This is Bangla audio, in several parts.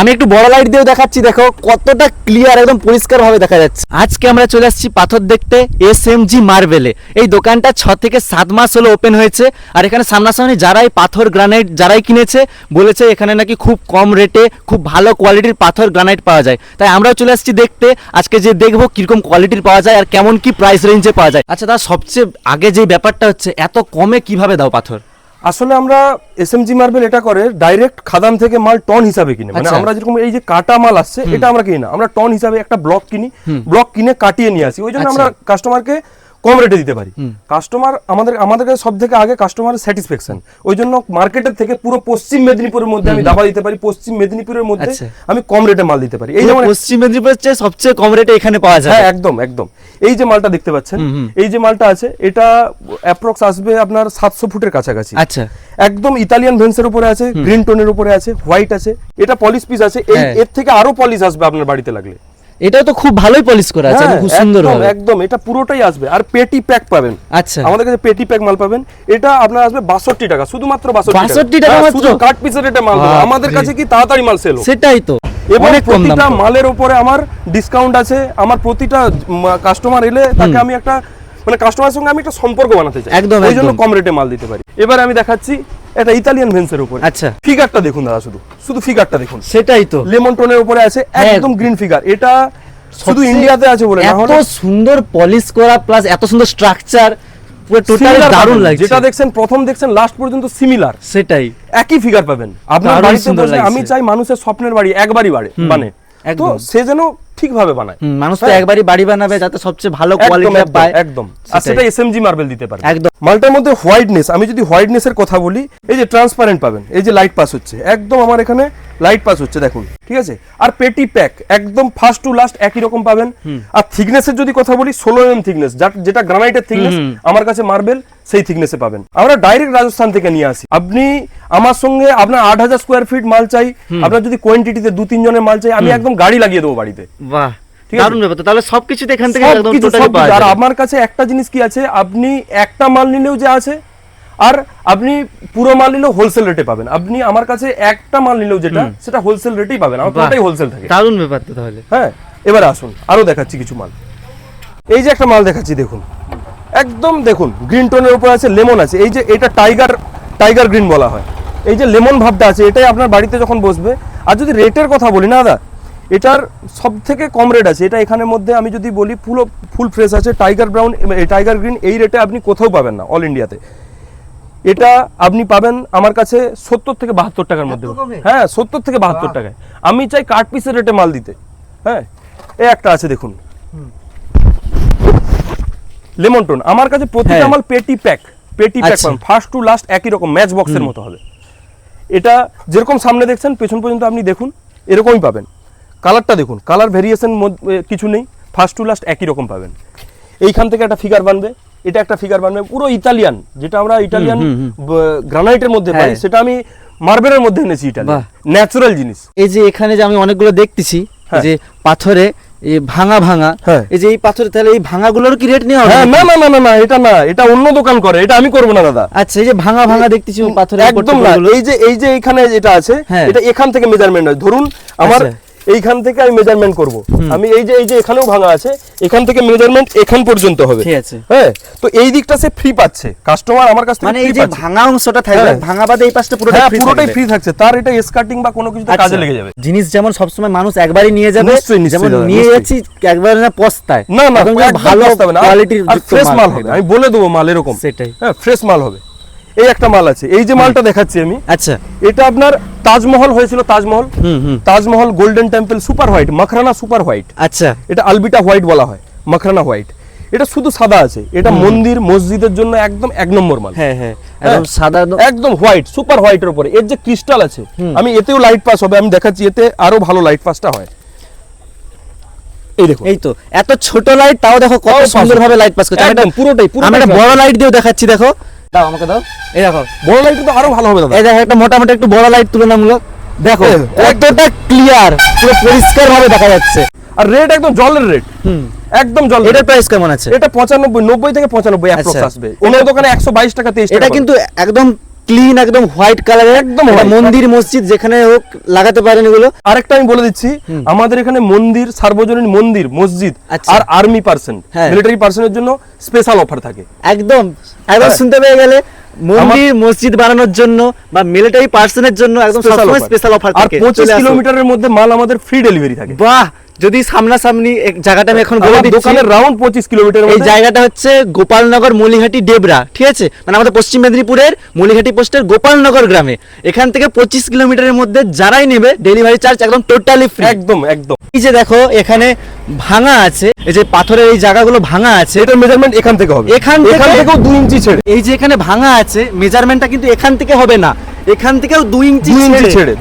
আমি একটু বড় লাইট দিয়েও দেখাচ্ছি দেখো কতটা ক্লিয়ার একদম পরিষ্কার ভাবে দেখা যাচ্ছে। আজকে আমরা চলে আসছি পাথর দেখতে এস এম জি মার্বেলে এই দোকানটা ছ থেকে সাত মাস হলো ওপেন হয়েছে আর এখানে সামনাসামনি যারাই পাথর গ্রানাইট যারাই কিনেছে বলেছে এখানে নাকি খুব কম রেটে খুব ভালো কোয়ালিটির পাথর গ্রানাইট পাওয়া যায়। তাই আমরাও চলে আসছি দেখতে আজকে যে দেখব কীরকম কোয়ালিটির পাওয়া যায় আর কেমন কি প্রাইস রেঞ্জে পাওয়া যায়। আচ্ছা তার সবচেয়ে আগে যে ব্যাপারটা হচ্ছে এত কমে কীভাবে দাও পাথর? আসলে আমরা এস এম জি মার্বেল এটা করে ডাইরেক্ট খাদান থেকে মাল টন হিসাবে কিনে। মানে আচ্ছা। আমরা যেরকম এই যে কাটা মাল আসছে এটা আমরা কিনি না। আমরা টন হিসাবে একটা ব্লক কিনি ব্লক কিনে কাটিয়ে নিয়ে আসি। ওই জন্য আমরা আচ্ছা। কাস্টমারকে কম রেটে দিতে পারি। কাস্টমার আমাদের আমাদের কাছে সব থেকে আগে কাস্টমারের স্যাটিসফ্যাকশন ওই জন্য মার্কেটের থেকে পুরো পশ্চিম মেদিনীপুরের মধ্যে আমি দাবা দিতে পারি পশ্চিম মেদিনীপুরের মধ্যে আচ্ছা। আমি কম রেটে মাল দিতে পারি। এই যেমন পশ্চিম মেদিনীপুরের চেয়ে সবচেয়ে কম রেটে এখানে পাওয়া যায় হ্যাঁ একদম একদম। এই যে মালটা দেখতে পাচ্ছেন এই যে মালটা আছে এটা অ্যাপ্রক্স আসবে আপনার সাতশো ফুটের কাছাকাছি। আচ্ছা। একদম ইতালিয়ান ভেন্সের উপরে আছে গ্রিন টোনের উপরে আছে হোয়াইট আছে এটা পলিশ পিস আছে হ্যাঁ। এর থেকে আরও পলিশ আসবে আপনার বাড়িতে লাগলে। এটাও তো খুব ভালোই পলিশ করা আছে হ্যাঁ, খুব সুন্দর হবে। একদম এটা পুরোটাই আসবে। আর পেটি প্যাক পাবেন। আচ্ছা। আমাদের কাছে পেটি প্যাক মাল পাবেন। এটা আপনার আসবে বাষট্টি টাকা শুধুমাত্র 62 টাকা। মাত্র? শুধু কাট পিসের রেটে মাল। আমাদের কাছে কি তাড়াতাড়ি মাল সেল সেটাই তো। এবং প্রতিটা মালের উপরে আমার ডিসকাউন্ট আছে। আমার প্রতিটা কাস্টমার এলে তাকে আমি একটা মানে কাস্টমারের সঙ্গে আমি একটা সম্পর্ক বানাতে চাই। একদম, ওই জন্য কম রেটে মাল দিতে পারি। এবার আমি দেখাচ্ছি এটা ইতালিয়ান ভেন্সের উপরে। আচ্ছা। ফিগারটা দেখুন দাদা শুধু। শুধু ফিগারটা দেখুন। সেটাই তো। লেমন টোনের উপরে আছে হ্যাঁ। একদম গ্রিন ফিগার এটা শুধু ইন্ডিয়াতে আছে বলে এত সুন্দর পলিশ করা প্লাস এত সুন্দর স্ট্রাকচার পুরো টোটাল দারুণ লাগছে। যেটা দেখছেন প্রথম দেখছেন লাস্ট পর্যন্ত সিমিলার সেটাই। একই ফিগার পাবেন। আপনার বাড়িতে সুন্দর বসে আমি চাই মানুষের স্বপ্নের বাড়ি একবারই বাড়ে মানে। তো সে যেন ঠিকভাবে বানায়। মানুষ তো হ্যাঁ। একবারই বাড়ি বানাবে যাতে সবচেয়ে ভালো কোয়ালিটি পায়। একদম। আর। সেটা এসএমজি মার্বেল দিতে পারে। একদম। মালটার মধ্যে হোয়াইটনেস আমি যদি হোয়াইটনেস এর কথা বলি এই যে ট্রান্সপারেন্ট পাবেন এই যে লাইট পাস হচ্ছে একদম আমার এখানে লাইট পাস হচ্ছে দেখুন ঠিক আছে? আর পেটি প্যাক একদম ফার্স্ট টু লাস্ট একই রকম পাবেন। আর থিকনেসের যদি কথা বলি ষোলো এম থিকনেস যেটা গ্রানাইটের থিকনেস আমার কাছে মার্বেল সেই থিকনেসে পাবেন। আমরা ডাইরেক্ট রাজস্থান থেকে নিয়ে আসি। আপনি আমার সঙ্গে আপনার আট হাজার স্কোয়ার ফিট মাল চাই আপনার যদি কোয়ান্টিটিতে দু তিন জনের মাল চাই আমি একদম গাড়ি লাগিয়ে দেবো বাড়িতে। বাহ ঠিক আছে। দারুণ ব্যাপার। তাহলে এখান থেকে। আর আমার কাছে একটা জিনিস কি আছে আপনি একটা মাল নিলেও যে আছে আর আপনি পুরো মাল নিলেও হোলসেল রেটে পাবেন। আপনি আমার কাছে একটা মাল নিলেও যেটা সেটা হোলসেল রেটেই পাবেন। আমার পুরোটাই হোলসেল থাকে। দারুণ ব্যাপার তো তাহলে। হ্যাঁ এবার আসুন আরও দেখাচ্ছি কিছু মাল। এই যে একটা মাল দেখাচ্ছি দেখুন। একদম দেখুন গ্রিন টোনের উপর আছে লেমন আছে। এই যে এটা টাইগার টাইগার গ্রিন বলা হয়। এই যে লেমন ভাবটা আছে এটাই আপনার বাড়িতে যখন বসবে। আর যদি রেটের কথা বলি না দাদা এটার সব থেকে কম রেট আছে। এটা এখানের মধ্যে আমি যদি বলি ফুল ফুল ফ্রেশ আছে। টাইগার ব্রাউন টাইগার গ্রিন এই রেটে আপনি কোথাও পাবেন না অল ইন্ডিয়াতে এটা আপনি পাবেন আমার কাছে সত্তর থেকে বাহাত্তর টাকার মধ্যে? হ্যাঁ সত্তর থেকে বাহাত্তর টাকায়। আমি চাই কাঠ পিসের রেটে মাল দিতে। হ্যাঁ এ একটা আছে দেখুন। লেমন টোন আমার কাছে প্রতিটা হ্যাঁ। মাল পেটি প্যাক পেটি প্যাক আচ্ছা। ফার্স্ট টু লাস্ট একই রকম ম্যাচ বক্সের মতো হবে। এটা যেরকম সামনে দেখছেন পেছন পর্যন্ত আপনি দেখুন এরকমই পাবেন। কালারটা দেখুন কালার ভেরিয়েশন কিছু নেই। ফার্স্ট টু লাস্ট একই রকম পাবেন। এইখান থেকে একটা ফিগার বানবে। এটা একটা ফিগার বানবে পুরো ইতালিয়ান যেটা আমরা ইটালিয়ান গ্রানাইটের মধ্যে পাই হ্যাঁ। সেটা আমি মার্বেলের মধ্যে এনেছি ইটালিয়ান ন্যাচারাল জিনিস এই যে এখানে যে আমি অনেকগুলো দেখতেছি হ্যাঁ। যে পাথরে এই ভাঙা ভাঙা হ্যাঁ। এই যে এই পাথরে তাহলে এই ভাঙাগুলোর কি রেট নেওয়া হবে না না না না না এটা না এটা অন্য দোকান করে এটা আমি করব না দাদা আচ্ছা এই যে ভাঙা ভাঙা দেখতেছি পাথরে একদম না এই যে এই যে এখানে যেটা আছে। এটা এখান থেকে মেজারমেন্ট হয় ধরুন আমার আচ্ছা। এইখান থেকে আমি মেজারমেন্ট করব। আমি এই যে এই যে এখানেও ভাঙা আছে এখান থেকে মেজারমেন্ট এখান পর্যন্ত হবে। ঠিক আছে। হ্যাঁ তো এই দিকটা সে ফ্রি পাচ্ছে। কাস্টমার আমার কাছ থেকে মানে এই যে ভাঙা অংশটা থাকবে হ্যাঁ। ভাঙা বাদে এই পাশটা পুরোটা হ্যাঁ ফ্রি পুরোটাই ফ্রি থাকছে। তার এটা স্কার্টিং বা কোনো কিছুতে কাজে লেগে যাবে। জিনিস যেমন সবসময় মানুষ একবারই নিয়ে যাবে যেমন নিয়ে যাচ্ছি একবার না পস্তায়। না না ভালো পস্তাবে না। কোয়ালিটির ফ্রেশ মাল হবে। আমি বলে দেবো মাল এরকম। সেটাই। হ্যাঁ ফ্রেশ মাল হবে। এই একটা মাল আছে। এই যে মালটা দেখাচ্ছি আমি। আচ্ছা। এটা আপনার তাজমহল হয়েছিল Taj Mahal. Taj Mahal golden temple super white Makrana super white আচ্ছা। এটা আলবিটা হোয়াইট বলা হয় মখরানা হোয়াইট এটা শুধু সাদা আছে এটা মন্দির মসজিদের জন্য একদম এক নম্বর মাল। হ্যাঁ হ্যাঁ। হ্যাঁ। একদম সাদা একদম- হোয়াইট সুপার হোয়াইটের উপরে। এর যে ক্রিস্টাল আছে আমি এতেও লাইট পাস হবে আমি দেখাচ্ছি এতে আরও ভালো লাইট পাসটা হয়। এই দেখো এই তো এত ছোট লাইট তাও দেখো কত তাও pass সুন্দর ভাবে লাইট পাস করছে পুরোটাই, একটা বড় লাইট দিয়েও দেখাচ্ছি দেখো। দাও আমাকে দাও। এই দেখো বড় লাইট তো আরও ভালো হবে দাদা। এই দেখো একটা মোটামুটি একটু বড় লাইট তুলনামূলক। দেখো কতটা ক্লিয়ার পুরো পরিষ্কার ভাবে দেখা যাচ্ছে। আর রেট একদম জলের রেট হুম। একদম জল এটার প্রাইস কেমন আছে? এটা পঁচানব্বই নব্বই থেকে পঁচানব্বই অ্যাপ্রক্স আচ্ছা। আসবে। অন্য দোকানে একশো বাইশ টাকা তেইশ এটা কিন্তু একদম ক্লিন একদম হোয়াইট কালারের একদম মন্দির মসজিদ যেখানে হোক লাগাতে পারেন এগুলো। আরেকটা আমি বলে দিচ্ছি আমাদের এখানে মন্দির সার্বজনীন মন্দির মসজিদ আচ্ছা। আর আর্মি পার্সন। মিলিটারি পার্সনের জন্য স্পেশাল অফার থাকে। একদম। একদম হ্যাঁ। শুনতে পেয়ে গেলে মন্দির মসজিদ বানানোর জন্য বা মিলিটারি পার্সনের জন্য একদম স্পেশাল সবসময় অফার স্পেশাল অফার আর থাকে। পঁচিশ চলে কিলোমিটারের মধ্যে মাল আমাদের ফ্রি ডেলিভারি থাকে। বাহ! যদি সামনাসামনি জায়গাটা আমি এখন বলে দিচ্ছি দোকানের রাউন্ড পঁচিশ কিলোমিটার এই জায়গাটা হচ্ছে গোপালনগর মলিহাটি ডেবরা ঠিক আছে? মানে আমাদের পশ্চিম মেদিনীপুরের মলিহাটি পোস্টের গোপালনগর গ্রামে। এখান থেকে পঁচিশ কিলোমিটারের মধ্যে যারাই নেবে ডেলিভারি চার্জ একদম টোটালি ফ্রি একদম একদম। এই যে দেখো এখানে ভাঙা আছে এই যে পাথরের এই জায়গাগুলো ভাঙা আছে। এটা মেজারমেন্ট এখান থেকে হবে। এখান থেকে- এখান থেকেও দুই ইঞ্চি ছেড়ে। এই যে এখানে ভাঙা আছে মেজারমেন্টটা কিন্তু এখান থেকে হবে না। এখান থেকেও দুই ইঞ্চি ছেড়ে।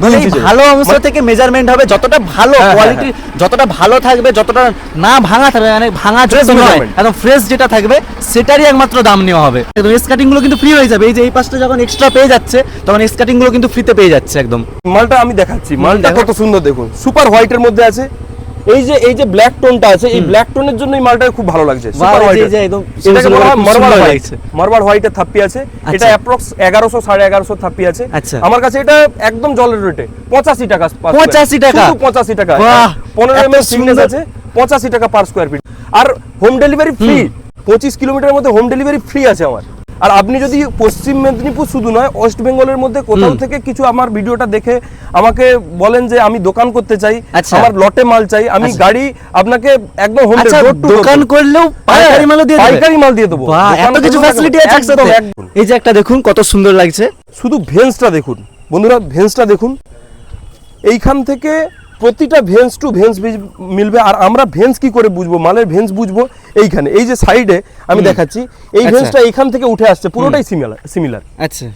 ভালো অংশ মানে- থেকে মেজারমেন্ট হবে যতটা ভালো হ্যাঁ, কোয়ালিটি যতটা ভালো থাকবে যতটা না ভাঙা থাকবে মানে ভাঙা যত নয় একদম ফ্রেশ যেটা থাকবে সেটারই একমাত্র দাম নেওয়া হবে। একদম এস কাটিংগুলো কিন্তু ফ্রি হয়ে যাবে এই যে এই পাশটা যখন এক্সট্রা পেয়ে যাচ্ছে তখন এস কাটিংগুলো কিন্তু ফ্রিতে পেয়ে যাচ্ছে একদম। মালটা আমি দেখাচ্ছি মালটা। কত সুন্দর দেখুন সুপার হোয়াইটের মধ্যে আছে এই যে এই যে ব্ল্যাক টোনটা আছে এই ব্ল্যাক টোনের জন্য এই মালটা খুব ভালো লাগছে। সুপার হোয়াইট এই যে একদম এটাকে বলা হয় খুব হোয়াইট থাপ্পি আছে। এটা। অ্যাপ্রক্স এগারোশো সাড়ে এগারোশো থাপ্পি আছে। আচ্ছা। আমার কাছে এটা একদম জলের রেটে পঁচাশি টাকা per 85 টাকা? শুধু পঁচাশি টাকা বাহ, পনেরো এত সিগনেস আছে। পঁচাশি টাকা পার স্কোয়ার ফিট আর হোম ডেলিভারি ফ্রি পঁচিশ কিলোমিটারের মধ্যে হোম ডেলিভারি ফ্রি আছে আমার। আর আপনি যদি পশ্চিম মেদিনীপুর শুধু নয় ওয়েস্ট বেঙ্গলের মধ্যে কোথাও থেকে কিছু আমার ভিডিওটা দেখে আমাকে বলেন যে আমি দোকান করতে চাই আচ্ছা। আমার লটে মাল চাই আমি আচ্ছা। গাড়ি আপনাকে একদম হোম আচ্ছা দোকান করলেও পাইকারি মালও দিয়ে পাইকারি মাল দিয়ে দেবো। এত কিছু ফ্যাসিলিটি আছে একদম, একসাথে। এই যে একটা দেখুন কত সুন্দর লাগছে। শুধু ভেন্সটা দেখুন। বন্ধুরা ভেন্সটা দেখুন। এইখান থেকে প্রতিটা ভেন্স টু ভেন্স মিলবে আর আমরা ভেন্স কি করে বুঝব? মালের ভেন্স বুঝব এইখানে। এই যে সাইডে আমি দেখাচ্ছি এই আচ্ছা। ভেন্সটা এখান থেকে উঠে আসছে পুরোটাই সিমিলার সিমিলার আচ্ছা।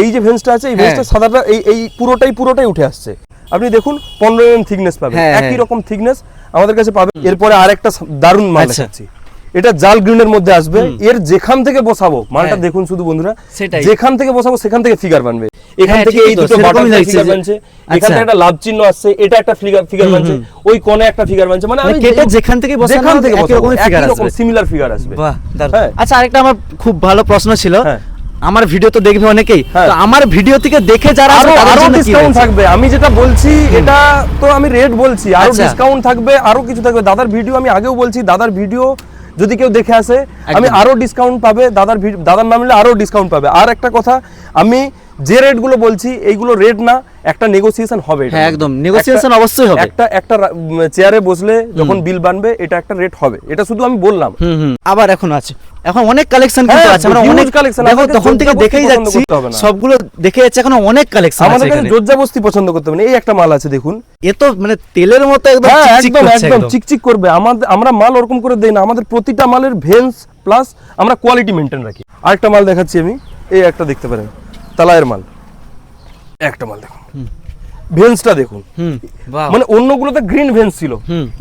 এই যে ভেন্সটা আছে এই হ্যাঁ। ভেন্সটা সাদাটা এই এই পুরোটাই পুরোটাই উঠে আসছে। আপনি দেখুন পনেরো এম থিকনেস পাবেন। হ্যাঁ, একই হ্যাঁ। রকম থিকনেস আমাদের কাছে পাবেন। এরপরে আরেকটা দারুণ মাল আছে দেখাচ্ছি। এটা জাল গ্রিনের মধ্যে আসবে। এর যেখান থেকে বসাবো মালটা হ্যাঁ। দেখুন শুধু বন্ধুরা যেখান থেকে বসাবো সেখান থেকে ফিগার বানবে। এখান হ্যাঁ, থেকে এই দুটো লাগছে ফিগার বানছে। এখান আচ্ছা। থেকে একটা লাভ চিহ্ন আসছে এটা একটা ফিগার ফিগার বানছে। ওই কোণে একটা ফিগার বানছে। মানে মানে আমি কেটে যেখান থেকে বসানো যেখান থেকে বসাবো রকম আসবে। সিমিলার ফিগার আসবে। বাহ। হ্যাঁ। আচ্ছা আরেকটা আমার খুব ভালো প্রশ্ন ছিল। আমার ভিডিও তো দেখবে অনেকেই। তো আমার ভিডিও থেকে দেখে যারা আরও আরও ডিসকাউন্ট থাকবে। আমি যেটা বলছি এটা তো আমি রেট বলছি। আরও আচ্ছা। ডিসকাউন্ট থাকবে আরও কিছু থাকবে। দাদার ভিডিও আমি আগেও বলছি দাদার ভিডিও যদি কেউ দেখে আসে আমি আরও আরও ডিসকাউন্ট পাবে দাদার দাদার নাম নিলে আরও ডিসকাউন্ট পাবে। আর একটা কথা আমি যে রেটগুলো বলছি এইগুলো রেট না একটা নেগোসিয়েশন হবে হ্যাঁ, একদম, একটা- অবশ্যই হবে। একটা একটা চেয়ারে বসলে যখন বিল বানবে এটা একটা রেট হবে। এটা শুধু আমি বললাম। আবার এখন আছে। এখন অনেক কালেকশন কিন্তু হ্যাঁ, আছে। আমরা অনেক collection, দেখো তখন থেকে দেখেই যাচ্ছি। সবগুলো দেখে যাচ্ছে এখন অনেক কালেকশন আছে আমাদের কাছে জোরজাবস্তি পছন্দ করতে হবে এই একটা মাল আছে দেখুন। এ তো মানে তেলের মতো একদম হ্যাঁ চিকচিক একদম একদম একদম। চিকচিক করবে। আমাদের আমরা মাল ওরকম করে দেই না। আমাদের প্রতিটা মালের ভেন্স প্লাস আমরা কোয়ালিটি মেনটেন রাখি। আরেকটা মাল দেখাচ্ছি আমি। এই একটা দেখতে পারেন। তালায়ের মাল। একটা মাল দেখুন। ভেন্সটা দেখুন। মানে অন্যগুলোতে গ্রিন ভেন্স ছিল।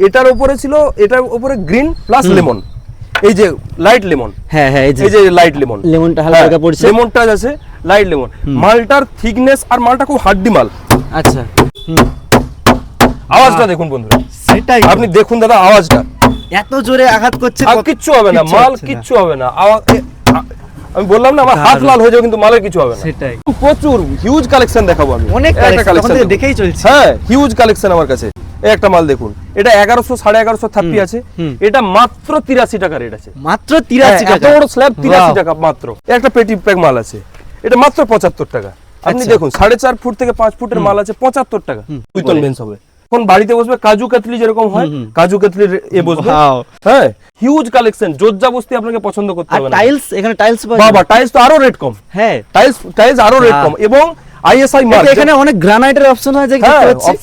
এটার উপরে ছিল এটার উপরে গ্রিন প্লাস লেমন এই যে লাইট লেমন হ্যাঁ হ্যাঁ এই যে লাইট লেমন লেমনটা হালকা হালকা পড়ছে। লেমন টাচ আছে লাইট লেমন মালটার থিকনেস আর মালটা খুব হাড্ডি মাল। আচ্ছা। আওয়াজটা দেখুন বন্ধুরা। সেটাই আপনি দেখুন দাদা আওয়াজটা। এত জোরে আঘাত করছে কিচ্ছু হবে না মাল কিচ্ছু হবে না। আওয়া- এ- আ- আমি বললাম না আমার হাত। লাল হয়ে যাবে কিন্তু মালের কিছু হবে না। সেটাই। প্রচুর হিউজ কালেকশন দেখাবো আমি। অনেক কালেকশন। দেখেই চলছে। হ্যাঁ হিউজ কালেকশন আমার কাছে। একটা মাল দেখুন। এটা এগারোশো সাড়ে এগারোশো থাপ্পি আছে। এটা মাত্র তিরাশি টাকা রেট আছে। মাত্র তিরাশি হ্যাঁ, টাকা? বড় স্ল্যাব তিরাশি টাকা মাত্র। একটা পেটি প্যাক মাল আছে। এটা মাত্র পঁচাত্তর টাকা। আপনি আচ্ছা। দেখুন সাড়ে চার ফুট থেকে পাঁচ ফুটের মাল আছে পঁচাত্তর টাকা। দুই টন বেঞ্চ হবে। এখন বাড়িতে বসবে কাজু কাতলি যেরকম হয় কাজু কাতলির এ বসবে। হ্যাঁ হিউজ কালেকশন জোজ্জা বস্তি আপনাকে পছন্দ করতে হবে টাইলস এখানে টাইলস বাবা টাইলস তো আরও রেট কম। হ্যাঁ। টাইলস টাইলস আরও রেট কম এবং আইএসআই মার্ক এখানে অনেক গ্রানাইটের অপশন হয় যে হ্যাঁ দেখতে পাচ্ছি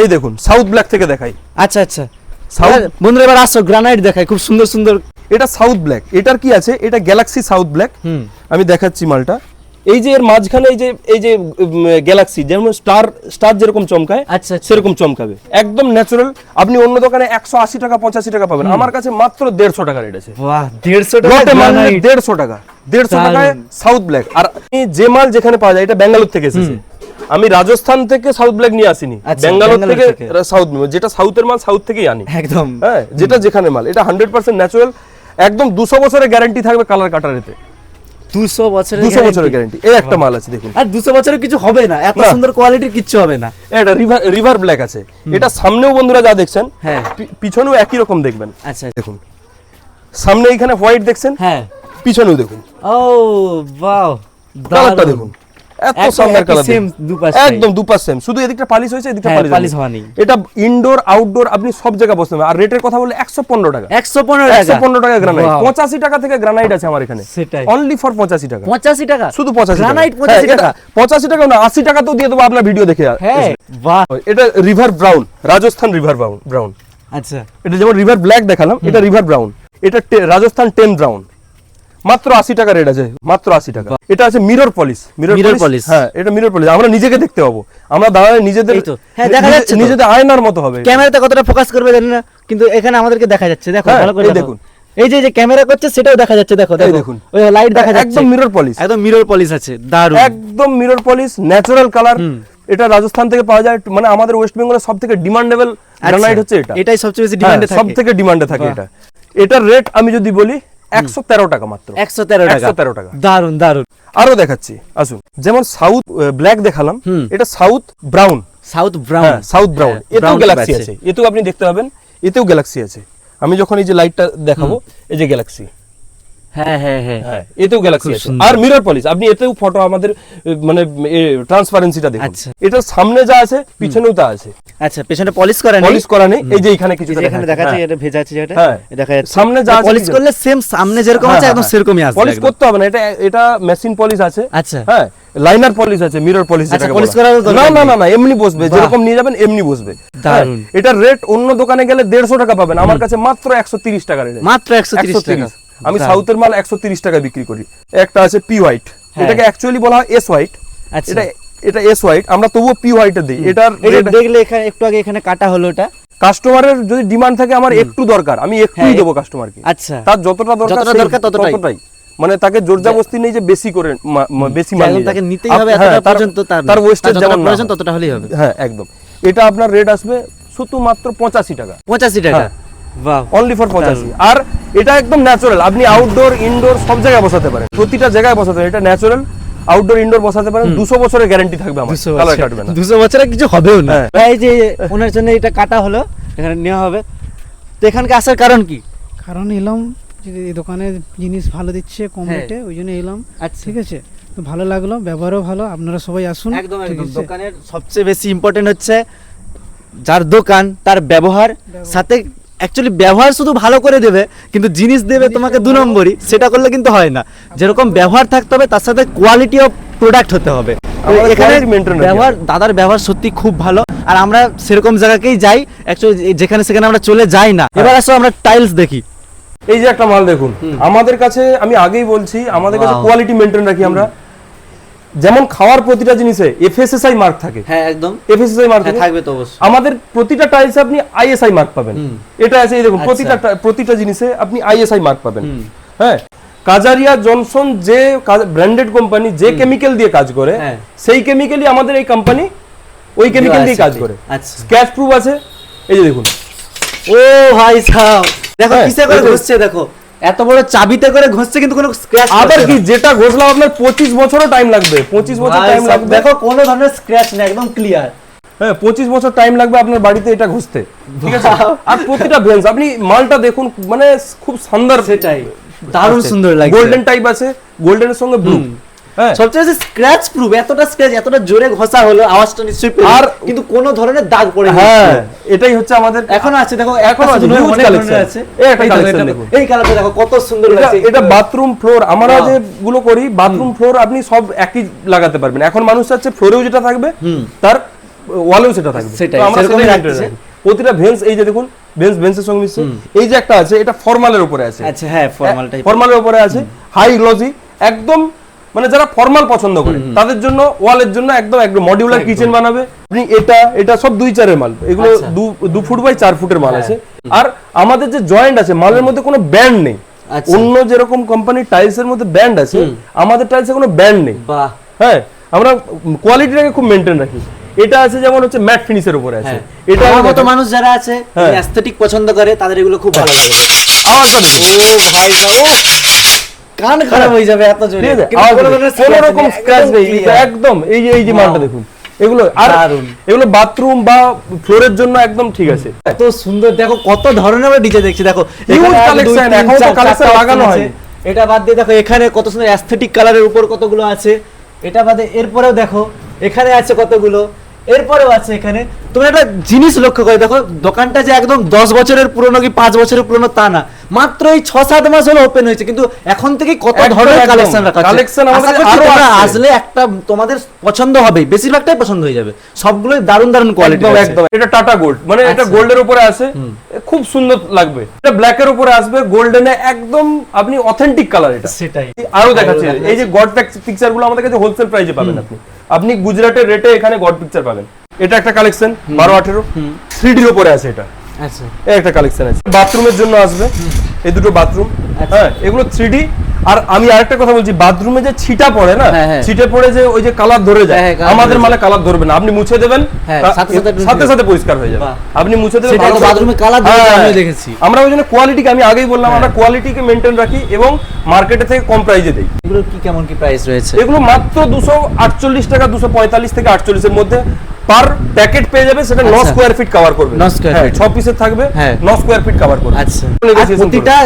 এই দেখুন সাউথ ব্ল্যাক থেকে দেখাই। আচ্ছা আচ্ছা। এবার বন্ধুরা এবার আসো গ্রানাইট দেখায় খুব সুন্দর সুন্দর। এটা সাউথ ব্ল্যাক এটার কি আছে? এটা গ্যালাক্সি সাউথ ব্ল্যাক আমি দেখাচ্ছি মালটা। এই যে এর মাঝখানে এই যে এই যে গ্যালাক্সি যেমন স্টার স্টার যেরকম চমকায় আচ্ছা সেরকম চমকাবে। একদম ন্যাচারাল আপনি অন্য দোকানে একশো আশি টাকা পঁচাশি টাকা পাবেন। আমার কাছে মাত্র দেড়শো টাকা রেট আছে। দেড়শো টাকা দেড়শো টাকা। দেড়শো টাকায় সাউথ ব্ল্যাক আর যে মাল যেখানে পাওয়া যায় এটা ব্যাঙ্গালোর থেকে এসেছে। আমি রাজস্থান থেকে সাউথ ব্ল্যাক নিয়ে আসিনি। ব্যাঙ্গালোর থেকে সাউথ যেটা সাউথের মাল সাউথ থেকেই আনি। একদম। হ্যাঁ যেটা যেখানে মাল। এটা হান্ড্রেড পার্সেন্ট ন্যাচুরাল একদম দুশো বছরের গ্যারান্টি থাকবে কালার কাটারেতে দুশো বছরের 200 বছরের গ্যারান্টি এই একটা মাল আছে দেখুন। আর দুশো বছরের কিছু হবে না এত সুন্দর কোয়ালিটির কিচ্ছু হবে না। এটা রিভার রিভার ব্ল্যাক আছে। এটা সামনেও বন্ধুরা যা দেখছেন হ্যাঁ। পিছনেও একই রকম দেখবেন। আচ্ছা। দেখুন। সামনে এখানে হোয়াইট দেখছেন হ্যাঁ। পিছনেও দেখুন। ও বাহ দারুণ। দেখুন। এত একদম সুন্দর কালার same দুপাশ একদম দুপাশ সেম শুধু এদিকটা পালিশ হয়েছে এদিকটা হ্যাঁ, পালিশ পালিশ হয়নি। এটা ইনডোর আউটডোর আপনি সব জায়গায় বসতে পারবেন। আর রেটের কথা বললে একশো পনেরো টাকা। টাকা। Granite Wow. পঁচাশি টাকা থেকে গ্রানাইট আছে আমার এখানে। সেটাই। অনলি ফর পঁচাশি টাকা। পঁচাশি টাকা? শুধু গ্রানাইট টাকা। পঁচাশি টাকা? না আশি টাকা তো দিয়ে দেবো আপনার ভিডিও দেখে। হ্যাঁ বাহ। এটা river brown Rajasthan river brown brown আচ্ছা। এটা যেমন রিভার ব্ল্যাক দেখালাম এটা রিভার ব্রাউন এটা রাজস্থান টেন ব্রাউন মাত্র আশি টাকা রেট আছে মাত্র আশি টাকা। এটা আছে মিরর পলিশ মিরর পলিশ হ্যাঁ এটা মিরর পলিশ আমরা নিজেকে দেখতে পাবো। আমরা দাঁড়ালে নিজেদের হ্যাঁ, দেখা যাচ্ছে নিজেদের আয়নার মতো হবে। ক্যামেরাতে কতটা ফোকাস করবে জানি না কিন্তু এখানে আমাদেরকে দেখা যাচ্ছে। দেখো হ্যাঁ, ভালো করে দেখুন। এই যে যে ক্যামেরা করছে সেটাও দেখা যাচ্ছে। দেখো দেখুন। ওই লাইট দেখা যাচ্ছে। একদম মিরর পলিশ একদম মিরর পলিশ আছে। দারুণ। একদম মিরর পলিশ ন্যাচারাল কালার এটা রাজস্থান থেকে পাওয়া যায়। মানে আমাদের ওয়েস্ট বেঙ্গলের সব থেকে ডিমান্ডেবল গ্রানাইট হচ্ছে এটা। এটাই সবচেয়ে বেশি ডিমান্ডে হ্যাঁ, সব থাকে। থেকে ডিমান্ডে থাকে এটা। এটার রেট আমি যদি বলি একশো তেরো টাকা মাত্র। একশো তেরো টাকা। তেরো টাকা। দারুণ দারুণ আরও দেখাচ্ছি আসুন। যেমন সাউথ ব্ল্যাক দেখালাম এটা সাউথ ব্রাউন। South brown. হ্যাঁ সাউথ ব্রাউন। হ্যাঁ, এতেও গ্যালাক্সি আছে। এতেও আপনি দেখতে পাবেন এতেও গ্যালাক্সি আছে। আমি যখন এই যে লাইটটা দেখাবো এই যে গ্যালাক্সি হ্যাঁ হ্যাঁ হ্যাঁ। এতেও গ্যালাক্সি আছে। আর মিরর পলিশ আপনি এতেও ফটো আমাদের মানে ট্রান্সপারেন্সিটা দেখুন। আচ্ছা। এটা সামনে যা আছে পিছনেও তা আছে। আচ্ছা পেছনে পলিশ করা নেই? পলিশ করা নেই। এই যে এখানে কিছু এখানে দেখা যাচ্ছে। এটা ভেজা আছে যেটা হ্যাঁ। দেখা যাচ্ছে। সামনে যা আছে পলিশ করলে সেম সামনে যেরকম আছে একদম সেরকমই আসবে পলিশ করতে হবে না। এটা এটা মেশিন পলিশ আছে। আচ্ছা। হ্যাঁ। লাইনার পলিশ আছে মিরর পলিশ আচ্ছা। করারও দরকার না না না না এমনি বসবে। যেরকম নিয়ে যাবেন এমনি বসবে। দারুণ। হ্যাঁ, এটার রেট অন্য দোকানে গেলে দেড়শো টাকা পাবেন। আমার কাছে মাত্র একশো তিরিশ টাকা রেট মাত্র একশো তিরিশ। টাকা। আমি সাউথের মাল একশো তিরিশ টাকা বিক্রি করি। একটা আছে পি হোয়াইট হ্যাঁ। এটাকে অ্যাকচুয়ালি বলা হয় এস হোয়াইট আচ্ছা। এটা এটা এস হোয়াইট আমরা তবুও পি হোয়াইটে দিই। এটার দেখলে এখানে একটু আগে এখানে কাটা হলো ওটা কাস্টমারের যদি ডিমান্ড থাকে আমার একটু দরকার। আমি একটুই হ্যাঁ, দেবো কাস্টমারকে আচ্ছা। তার যতটা দরকার দরকার ততটাই। মানে তাকে জোরজাবস্তি নেই যে বেশি করে বেশি মাল তাকে নিতেই হবে হ্যাঁ, এতটা পর্যন্ত তার তার ওয়েস্টেজ যেমন প্রয়োজন ততটা হলেই হবে। হ্যাঁ একদম। এটা আপনার রেট আসবে শুধুমাত্র পঁচাশি টাকা। পঁচাশি টাকা? হ্যাঁ। অনলি ফর পঁচাশি। আর এটা একদম ন্যাচারাল আপনি আউটডোর ইনডোর সব জায়গায় বসাতে পারেন। প্রতিটা জায়গায় বসাতে পারেন। এটা ন্যাচারাল আউটডোর ইনডোর বসাতে পারেন। দুশো বছরের গ্যারান্টি থাকবে আমার। দুশো কালার কাটবে না। দুশো বছরে কিছু হবেও না। হ্যাঁ। এই যে ওনার জন্য এটা কাটা হলো এখানে নেওয়া হবে। তো এখানকে আসার কারণ কি? কারণ এলাম যে এই দোকানে জিনিস ভালো দিচ্ছে কম হ্যাঁ। রেটে ওই জন্য এলাম। আচ্ছা। ঠিক আছে? তো ভালো লাগল ব্যবহারও ভালো আপনারা সবাই আসুন। একদম একদম। দোকানের সবচেয়ে বেশি ইম্পর্টেন্ট হচ্ছে যার দোকান তার ব্যবহার। সাথে অ্যাকচুয়ালি ব্যবহার শুধু ভালো করে দেবে কিন্তু জিনিস দেবে তোমাকে দু নম্বরই। সেটা করলে কিন্তু হয় না। যেরকম ব্যবহার থাকতে হবে তার সাথে কোয়ালিটি অফ প্রোডাক্ট হতে হবে। এখানে ব্যবহার দাদার ব্যবহার সত্যি খুব ভালো। আর আমরা সেরকম জায়গাকেই যাই। অ্যাকচুয়ালি যেখানে সেখানে আমরা চলে যাই না। এবার আসো আমরা টাইলস দেখি। এই যে একটা মাল দেখুন। আমাদের কাছে আমি আগেই বলছি আমাদের কাছে কোয়ালিটি মেনটেন রাখি আমরা। যেমন খাওয়ার প্রতিটা জিনিসে এফএসএসআই মার্ক থাকে। হ্যাঁ একদম। এফএসএসআই মার্ক থাকে। থাকবে তো অবশ্যই। আমাদের প্রতিটা টাইলসে আপনি আইএসআই মার্ক পাবেন। এটা আছে এই দেখুন আচ্ছা। প্রতিটা প্রতিটা জিনিসে আপনি আইএসআই মার্ক পাবেন। হ্যাঁ? কাজারিয়া জনসন যে ব্র্যান্ডেড কোম্পানি যে কেমিক্যাল দিয়ে কাজ করে হ্যাঁ। সেই কেমিক্যালই আমাদের এই কোম্পানি ওই কেমিক্যাল দিয়ে কাজ করে। আচ্ছা। স্ক্যাচ প্রুফ আছে। এই যে দেখুন। ও ভাই সাহেব দেখো হ্যাঁ, কিসে করে ঘষছে দেখো। এত বড় চাবিতে করে ঘষছে কিন্তু কোনো স্ক্র্যাচ আবার কি? যেটা ঘষলাম আপনার পঁচিশ বছরও টাইম লাগবে। পঁচিশ বছর টাইম লাগবে। দেখো কোনো ধরনের স্ক্র্যাচ নেই একদম ক্লিয়ার হ্যাঁ পঁচিশ বছর টাইম লাগবে আপনার বাড়িতে এটা ঘষতে। ঠিক আছে? আর প্রতিটা বেঞ্চ আপনি মালটা দেখুন মানে খুব সুন্দর সেটাই। দারুণ সুন্দর লাগছে। গোল্ডেন টাইপ আছে গোল্ডেনের সঙ্গে ব্লু সবচেয়ে বেশি স্ক্র্যাচ প্রুফ এতটা স্ক্র্যাচ এতটা জোরে ঘষা হলো আওয়াজটা নিশ্চয়ই আর- কিন্তু কোনো ধরনের দাগ পড়ে হ্যাঁ এটাই হচ্ছে আমাদের এখন আছে দেখো এখনও আছে। ধরনের আছে। এই একটা এই দেখো। এই কালারটা কত সুন্দর লাগছে এটা বাথরুম ফ্লোর আমরা Wow. যেগুলো করি বাথরুম ফ্লোর আপনি সব একই লাগাতে পারবেন। এখন মানুষ চাচ্ছে ফ্লোরেও যেটা থাকবে তার ওয়ালেও সেটা থাকবে। সেটাই, আমরা সেটাই রাখতেছি। প্রতিটা ভেন্স এই যে দেখুন ভেন্স ভেন্সের সঙ্গে মিশছে। এই যে একটা আছে এটা ফর্মালের উপরে আছে। আচ্ছা হ্যাঁ ফর্মালের উপরে আছে হাই গ্লোজি একদম মানে যারা ফর্মাল পছন্দ করে তাদের জন্য ওয়ালের জন্য একদম একদম। মডিউলার কিচেন বানাবে। আপনি এটা এটা সব দুই চারের মাল। এগুলো আচ্ছা। দু ফুট বাই চার ফুটের মাল হ্যাঁ। আছে। আর আমাদের যে জয়েন্ট আছে মালের মধ্যে কোনো ব্যান্ড নেই। আচ্ছা। অন্য যেরকম কোম্পানির টাইলস এর মধ্যে ব্যান্ড আছে আমাদের টাইলসে কোনো ব্যান্ড নেই। বাহ। হ্যাঁ আমরা কোয়ালিটিটাকে খুব মেনটেন রাখি। এটা আছে যেমন হচ্ছে ম্যাট ফিনিশের উপরে আছে। হ্যাঁ। এটা মতো মানুষ যারা আছে। অ্যাস্থেটিক পছন্দ করে তাদের এগুলো খুব ভালো লাগে। আওয়াজটা দেখুন ও ভাই ও কান খারাপ হয়ে যাবে এত জোরে। কোনো রকম স্ক্র্যাচ একদম নেই একদম এই যে এই যে মালটা দেখুন। এগুলো আর এগুলো বাথরুম বা ফ্লোরের জন্য একদম ঠিক আছে। এত সুন্দর দেখো কত ধরনের আমরা ডিজে দেখছি দেখো। Collection, তিন, এখনও তো চারটা লাগানো। হয়নি। এটা বাদ দিয়ে দেখো এখানে কত সুন্দর অ্যাস্থেটিক কালারের উপর কতগুলো আছে। এটা বাদে এরপরেও দেখো এখানে আছে কতগুলো। এরপরেও আছে এখানে। তুমি একটা জিনিস লক্ষ্য করে দেখো দোকানটা যে একদম দশ বছরের পুরনো কি পাঁচ বছরের পুরনো তা না। মাত্র এই ছ সাত মাস হলো ওপেন হয়েছে কিন্তু এখন থেকে কত ধরনের কালেকশন রাখা আরও তোমরা আসলে একটা তোমাদের পছন্দ হবে বেশিরভাগটাই পছন্দ হয়ে যাবে। সবগুলোই দারুণ দারুণ কোয়ালিটি একদম। এটা টাটা গোল্ড মানে এটা আচ্ছা। গোল্ডের উপরে আছে। খুব সুন্দর লাগবে। এটা ব্ল্যাক এর উপরে আসবে গোল্ডেনে একদম আপনি অথেন্টিক কালার এটা। সেটাই। আরও দেখাচ্ছি দেখাচ্ছি। এই যে গড পিকচারগুলো আমাদের কাছে হোলসেল প্রাইসে পাবেন আপনি। আপনি গুজরাটের রেটে এখানে গড পিকচার পাবেন। এটা একটা কালেকশন বারো আঠেরো। থ্রি ডির উপরে আছে এটা। আচ্ছা। একটা কালেকশন আছে। বাথরুমের জন্য আসবে। এই দুটো বাথরুম আচ্ছা। হ্যাঁ এগুলো থ্রি আর আমি আরেকটা কথা বলছি বাথরুমে যে ছিটা পড়ে না হ্যাঁ, হ্যাঁ। ছিটে পড়ে যে ওই যে কালার ধরে যায় হ্যাঁ, আমাদের মালে কালার ধরবে না। আপনি মুছে দেবেন সাথে সাথে পরিষ্কার হয়ে যাবে। আপনি মুছে দেবেন এ colour ধরে হ্যাঁ, দেখেছি। আমরা ওই জন্য কোয়ালিটিকে আমি আগেই বললাম আমরা কোয়ালিটিকে মেনটেন রাখি এবং মার্কেটে থেকে কম প্রাইসে দেই। এগুলো কি কেমন কি প্রাইস রয়েছে? এগুলো মাত্র দুশো আটচল্লিশ টাকা দুশো পঁয়তাল্লিশ থেকে আটচল্লিশের মধ্যে। পার প্যাকেট পেয়ে যাবে সেটা ন। স্কোয়ার ফিট কভার করবে। 9 square হ্যাঁ, feet। ছ পিসের থাকবে হ্যাঁ। ন স্কোয়ার ফিট কভার করবে। আচ্ছা। প্রতিটা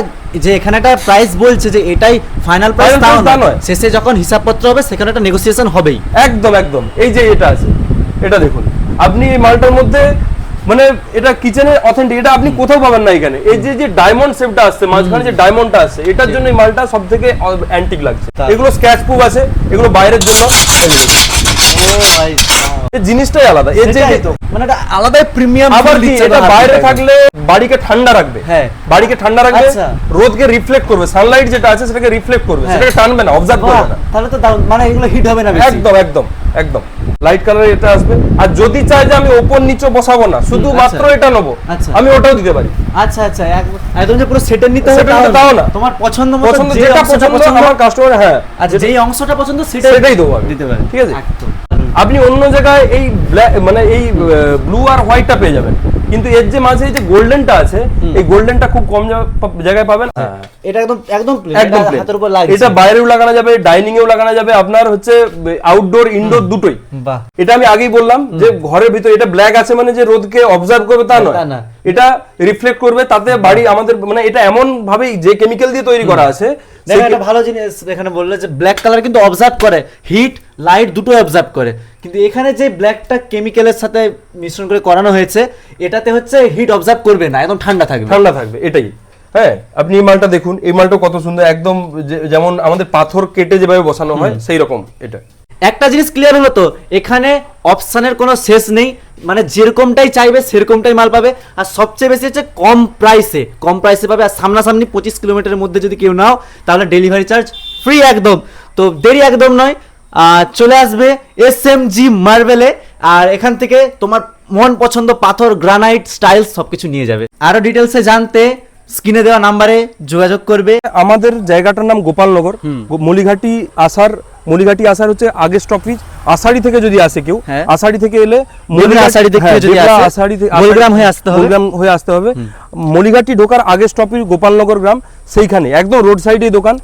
যে এখানে একটা প্রাইস বলছে যে এটাই ফাইনাল প্রাইস তা নয়। শেষে যখন হিসাবপত্র হবে সেখানে একটা নেগোসিয়েশন হবেই। একদম একদম। এই যে এটা আছে এটা দেখুন। আপনি এই মালটার মধ্যে মানে এটা কিচেনে অথেন্টিক এটা আপনি কোথাও পাবেন না এখানে। এই যে যে ডায়মন্ড শেপটা আসছে মাঝখানে যে ডায়মন্ডটা আছে এটার জন্য এই মালটা সব থেকে অ্যান্টিক লাগছে। এগুলো স্ক্র্যাচ প্রুফ আছে এগুলো বাইরের জন্য। দেখুন। এই জিনিসটাই আলাদা। এর যে মানে একটা আলাদাই প্রিমিয়াম আবার এটা বাইরে থাকলে বাড়িকে ঠান্ডা রাখবে। হ্যাঁ। বাড়িকে ঠান্ডা রাখবে আচ্ছা। রোদকে রিফ্লেক্ট করবে। সানলাইট যেটা আছে সেটাকে রিফ্লেক্ট করবে। হ্যাঁ। সেটাকে টানবে না অবজার্ভ করবে না। তাহলে তো মানে এগুলো হিট হবে না একদম একদম একদম। লাইট কালার এটা আসবে। আর যদি চাই যে আমি ওপর নিচে বসাবো না শুধু মাত্র আচ্ছা। এটা নেব আচ্ছা। আমি ওটাও দিতে পারি। আচ্ছা আচ্ছা একদম যে পুরো সেটের নিতে হবে তাও না। তোমার পছন্দ মতো পছন্দ যেটা পছন্দ আমার কাস্টমার হ্যাঁ। আচ্ছা যেই অংশটা পছন্দ সেটাই দেবো দিতে পারে। ঠিক আছে? একদম। আপনি অন্য জায়গায় এই মানে এই ব্লু আর হোয়াইটটা পেয়ে যাবেন। কিন্তু এর যে মাঝে যে গোল্ডেনটা আছে এই গোল্ডেনটা খুব কম জায়গায় পাবেন। হ্যাঁ এটা একদম একদম একদম হাতের উপর লাগে এটা বাইরেও লাগানো যাবে ডাইনিং এও লাগানো যাবে আপনার হচ্ছে আউটডোর ইনডোর দুটোই। এটা আমি আগেই বললাম যে ঘরের ভিতরে এটা ব্ল্যাক আছে মানে যে রোদকে অবজার্ভ করবে তা নয়। এটা রিফ্লেক্ট করবে তাতে বাড়ি আমাদের মানে এটা এমন ভাবে যে কেমিক্যাল দিয়ে তৈরি করা আছে একটা ভালো জিনিস এখানে বললে যে ব্ল্যাক কালার কিন্তু অবজার্ভ করে হিট লাইট দুটো অবজার্ভ করে। কিন্তু এখানে যে ব্ল্যাকটা কেমিক্যালের সাথে মিশ্রণ করে করানো হয়েছে এটাতে হচ্ছে হিট অবজার্ভ করবে না একদম ঠান্ডা থাকবে। ঠান্ডা থাকবে এটাই। হ্যাঁ আপনি এই মালটা দেখুন এই মালটা কত সুন্দর একদম যেমন আমাদের পাথর কেটে যেভাবে বসানো হয় সেই রকম এটা। একটা জিনিস ক্লিয়ার হলো তো এখানে অপশানের কোনো শেষ নেই মানে যেরকমটাই চাইবে সেরকমটাই মাল পাবে আর সবচেয়ে বেশি হচ্ছে কম প্রাইসে কম প্রাইসে পাবে আর সামনাসামনি পঁচিশ কিলোমিটারের মধ্যে যদি কেউ নাও তাহলে ডেলিভারি চার্জ ফ্রি একদম। তো দেরি একদম নয় চলে আসবে এস এম জি মার্বেলে আর এখান থেকে তোমার মন পছন্দ পাথর গ্রানাইট স্টাইলস সবকিছু নিয়ে যাবে। আরও ডিটেলসে জানতে স্ক্রিনে দেওয়া নাম্বারে যোগাযোগ করবে। আমাদের জায়গাটার নাম গোপালনগর মলিঘাটি আসার মলিঘাটি আসার হচ্ছে আগে স্টপেজ আষাঢ়ি থেকে যদি আসে কেউ হ্যাঁ। আষাঢ়ি থেকে এলে মলিঘাটি- আষাঢ়ি থেকে হ্যাঁ, যদি আষাঢ়ি মলিগ্রাম হয়ে আসতে হবে। মলিগ্রাম হয়ে আসতে হবে। মলিঘাটি ঢোকার আগে স্টপেজ গোপালনগর গ্রাম সেইখানে একদম রোড সাইডে দোকান।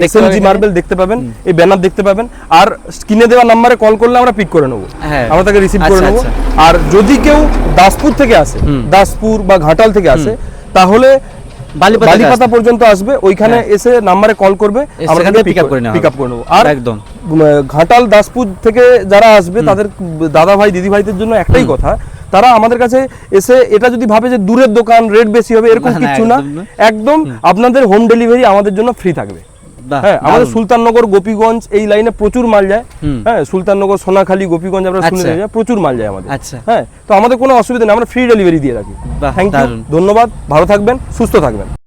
এসএমজি মার্বেল দেখতে পাবেন। এই ব্যানার দেখতে পাবেন। আর স্ক্রিনে দেওয়া নাম্বারে কল করলে আমরা পিক করে নেব। হ্যাঁ। আমরা তাকে রিসিভ করে আচ্ছা, নেব। আচ্ছা। আর যদি কেউ দাসপুর থেকে আসে দাসপুর বা ঘাটাল থেকে আসে তাহলে বালিপাতা পর্যন্ত আসবে ওইখানে হ্যাঁ। এসে নাম্বারে কল করবে আমরা থেকে pick করে পিক আপ করে নেব। আর একদম। ঘাটাল দাসপুর থেকে যারা আসবে তাদের দাদা ভাই দিদি ভাইদের জন্য একটাই কথা তারা আমাদের কাছে এসে এটা যদি ভাবে যে দূরের দোকান রেট বেশি হবে এরকম কিছু না একদম। আপনাদের হোম ডেলিভারি আমাদের জন্য ফ্রি থাকবে। হ্যাঁ আমাদের সুলতাননগর গোপীগঞ্জ এই লাইনে প্রচুর মাল যায়। হ্যাঁ সুলতাননগর সোনাখালী গোপীগঞ্জ আমরা শুনে যায় যাই প্রচুর মাল যায় আমাদের। আচ্ছা। হ্যাঁ তো আমাদের কোনো অসুবিধা নেই আমরা ফ্রি ডেলিভারি দিয়ে রাখি থ্যাংক ইউ ধন্যবাদ ভালো থাকবেন সুস্থ থাকবেন।